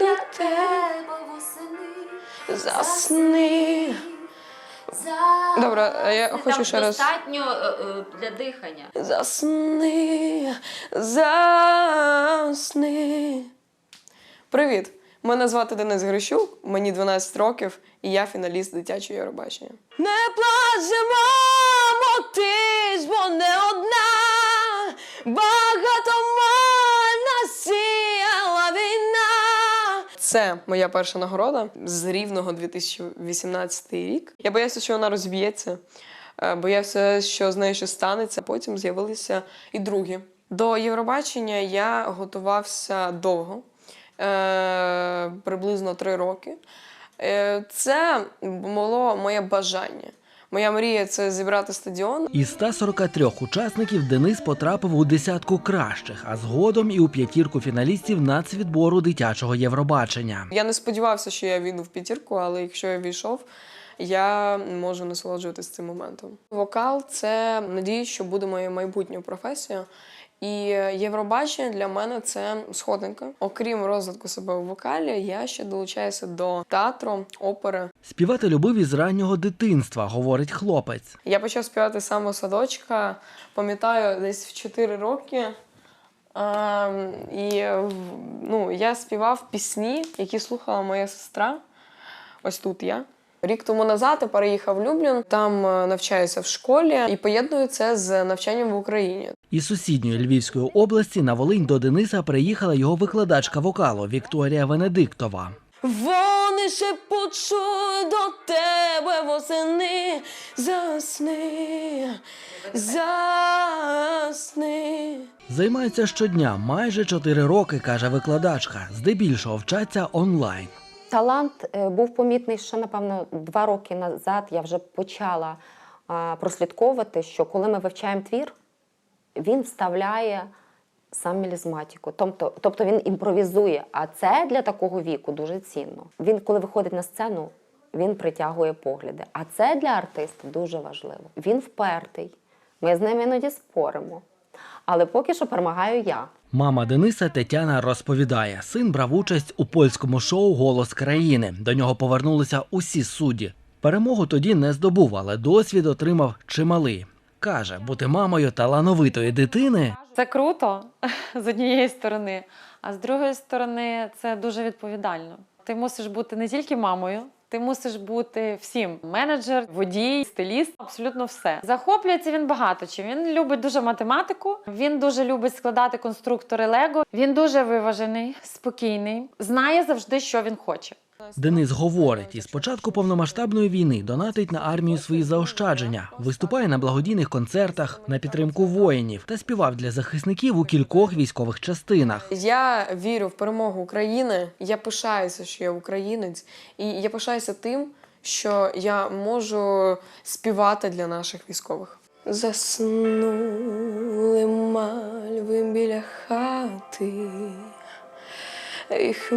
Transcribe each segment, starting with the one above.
До тебе восени засни. за- Добре, я хочу Там ще раз. достатньо е, е, для дихання. Засни, засни. Привіт! Мене звати Денис Грищук, мені 12 років, і я фіналіст дитячого Євробачення. Не плаче, мамо, ти ж бо не одна, Це моя перша нагорода з рівного 2018 рік. Я боявся, що вона розб'ється. Е, Боявся, що з нею щось станеться. Потім з'явилися і другі. До Євробачення я готувався довго, е, приблизно три роки. Е, Це було моє бажання. Моя мрія це зібрати стадіон. Із 143 учасників Денис потрапив у десятку кращих, а згодом і у п'ятірку фіналістів нацвідбору дитячого Євробачення. Я не сподівався, що я війду в п'ятірку, але якщо я війшов, я можу насолоджуватися цим моментом. Вокал це надію, що буде моєю майбутньою професією. І Євробачення для мене це сходинка. Окрім розвитку себе у вокалі, я ще долучаюся до театру, опери. Співати любив із раннього дитинства, говорить хлопець. Я почав співати самого садочка, пам'ятаю, десь в 4 роки. Ем, і ну, я співав пісні, які слухала моя сестра. Ось тут я. Рік тому назад я переїхав в Люблін, там е, навчаюся в школі і поєдную це з навчанням в Україні. Із сусідньої Львівської області на Волинь до Дениса приїхала його викладачка вокалу Вікторія Венедиктова. Вони ще почують до тебе восени, засни, засни. Займається щодня майже 4 роки, каже викладачка. Здебільшого вчаться онлайн. Талант е, був помітний ще, напевно, два роки назад. Я вже почала прослідковувати, що коли ми вивчаємо твір, він вставляє сам мелізматику. Тобто, тобто він імпровізує. А це для такого віку дуже цінно. Він, коли виходить на сцену, він притягує погляди. А це для артиста дуже важливо. Він впертий. Ми з ним іноді споримо. Але поки що перемагаю я. Мама Дениса Тетяна розповідає, син брав участь у польському шоу Голос країни. До нього повернулися усі судді. Перемогу тоді не здобув, але досвід отримав чималий. Каже, бути мамою талановитої дитини Це круто з однієї сторони, а з другої сторони, це дуже відповідально. Ти мусиш бути не тільки мамою, ти мусиш бути всім: менеджер, водій, стиліст, абсолютно все. Захоплюється він багато чим. Він любить дуже математику. Він дуже любить складати конструктори Лего. Він дуже виважений, спокійний, знає завжди, що він хоче. Денис говорить, із початку повномасштабної війни донатить на армію свої заощадження, виступає на благодійних концертах на підтримку воїнів та співав для захисників у кількох військових частинах. Я вірю в перемогу України. Я пишаюся, що я українець, і я пишаюся тим, що я можу співати для наших військових. Заснули мальви біля хати, їх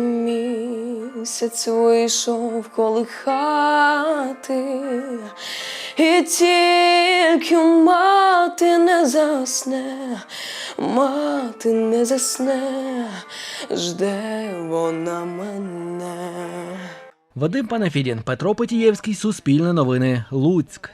місяць вийшов колихати, і тільки мати не засне, мати не засне, жде вона мене. Вадим Панафідін, Петро Потієвський, Суспільне новини, Луцьк.